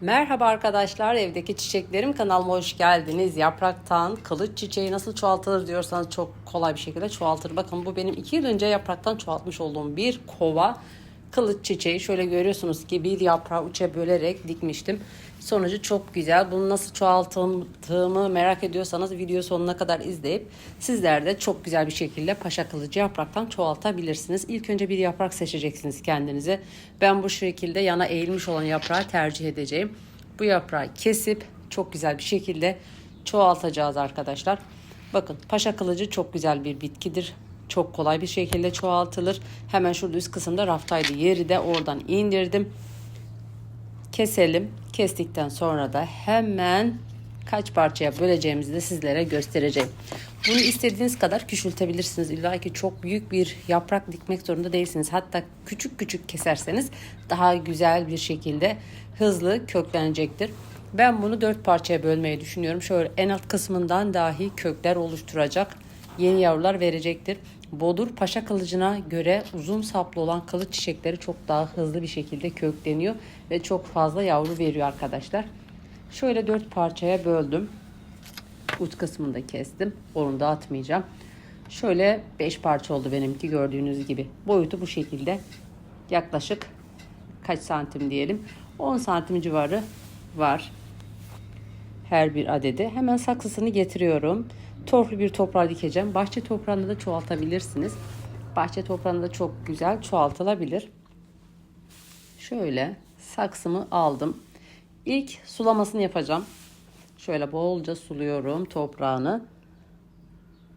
Merhaba arkadaşlar, evdeki çiçeklerim kanalıma hoş geldiniz. Yapraktan kılıç çiçeği nasıl çoğaltılır diyorsanız çok kolay bir şekilde çoğaltır. Bakın bu benim iki yıl önce yapraktan çoğaltmış olduğum bir kova kılıç çiçeği. Şöyle görüyorsunuz ki bir yaprağı uça bölerek dikmiştim. Sonucu çok güzel. Bunu nasıl çoğalttığımı merak ediyorsanız video sonuna kadar izleyip sizler de çok güzel bir şekilde paşa kılıcı yapraktan çoğaltabilirsiniz. İlk önce bir yaprak seçeceksiniz kendinize. Ben bu şekilde yana eğilmiş olan yaprağı tercih edeceğim. Bu yaprağı kesip çok güzel bir şekilde çoğaltacağız arkadaşlar. Bakın paşa kılıcı çok güzel bir bitkidir. Çok kolay bir şekilde çoğaltılır. Hemen şurada üst kısımda raftaydı. Yeri de oradan indirdim keselim. Kestikten sonra da hemen kaç parçaya böleceğimizi de sizlere göstereceğim. Bunu istediğiniz kadar küçültebilirsiniz. İlla ki çok büyük bir yaprak dikmek zorunda değilsiniz. Hatta küçük küçük keserseniz daha güzel bir şekilde hızlı köklenecektir. Ben bunu dört parçaya bölmeyi düşünüyorum. Şöyle en alt kısmından dahi kökler oluşturacak yeni yavrular verecektir. Bodur paşa kılıcına göre uzun saplı olan kılıç çiçekleri çok daha hızlı bir şekilde kökleniyor ve çok fazla yavru veriyor arkadaşlar. Şöyle dört parçaya böldüm. Uç kısmını da kestim. Onu da atmayacağım. Şöyle 5 parça oldu benimki gördüğünüz gibi. Boyutu bu şekilde. Yaklaşık kaç santim diyelim. 10 santim civarı var. Her bir adede. Hemen saksısını getiriyorum. Torflu bir toprağa dikeceğim. Bahçe toprağında da çoğaltabilirsiniz. Bahçe toprağında çok güzel çoğaltılabilir. Şöyle saksımı aldım. İlk sulamasını yapacağım. Şöyle bolca suluyorum toprağını.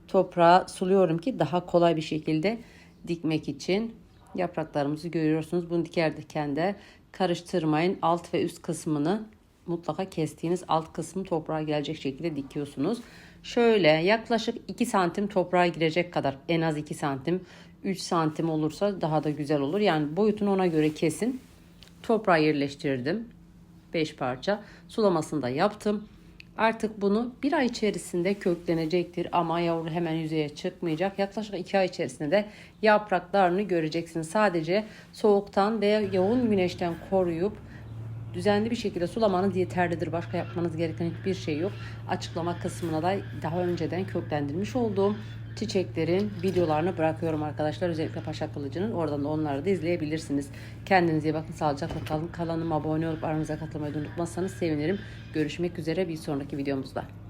Toprağı suluyorum ki daha kolay bir şekilde dikmek için. Yapraklarımızı görüyorsunuz. Bunu dikerken de karıştırmayın. Alt ve üst kısmını mutlaka kestiğiniz alt kısmı toprağa gelecek şekilde dikiyorsunuz. Şöyle yaklaşık 2 santim toprağa girecek kadar en az 2 santim 3 santim olursa daha da güzel olur. Yani boyutunu ona göre kesin. Toprağa yerleştirdim. 5 parça. Sulamasını da yaptım. Artık bunu bir ay içerisinde köklenecektir ama yavru hemen yüzeye çıkmayacak. Yaklaşık iki ay içerisinde de yapraklarını göreceksiniz. Sadece soğuktan veya yoğun güneşten koruyup düzenli bir şekilde sulamanız yeterlidir. Başka yapmanız gereken hiçbir şey yok. Açıklama kısmına da daha önceden köklendirmiş olduğum çiçeklerin videolarını bırakıyorum arkadaşlar. Özellikle Paşa Kılıcı'nın. Oradan da onları da izleyebilirsiniz. Kendinize iyi bakın. Sağlıcakla kalın. Kanalıma abone olup aramıza katılmayı unutmazsanız sevinirim. Görüşmek üzere bir sonraki videomuzda.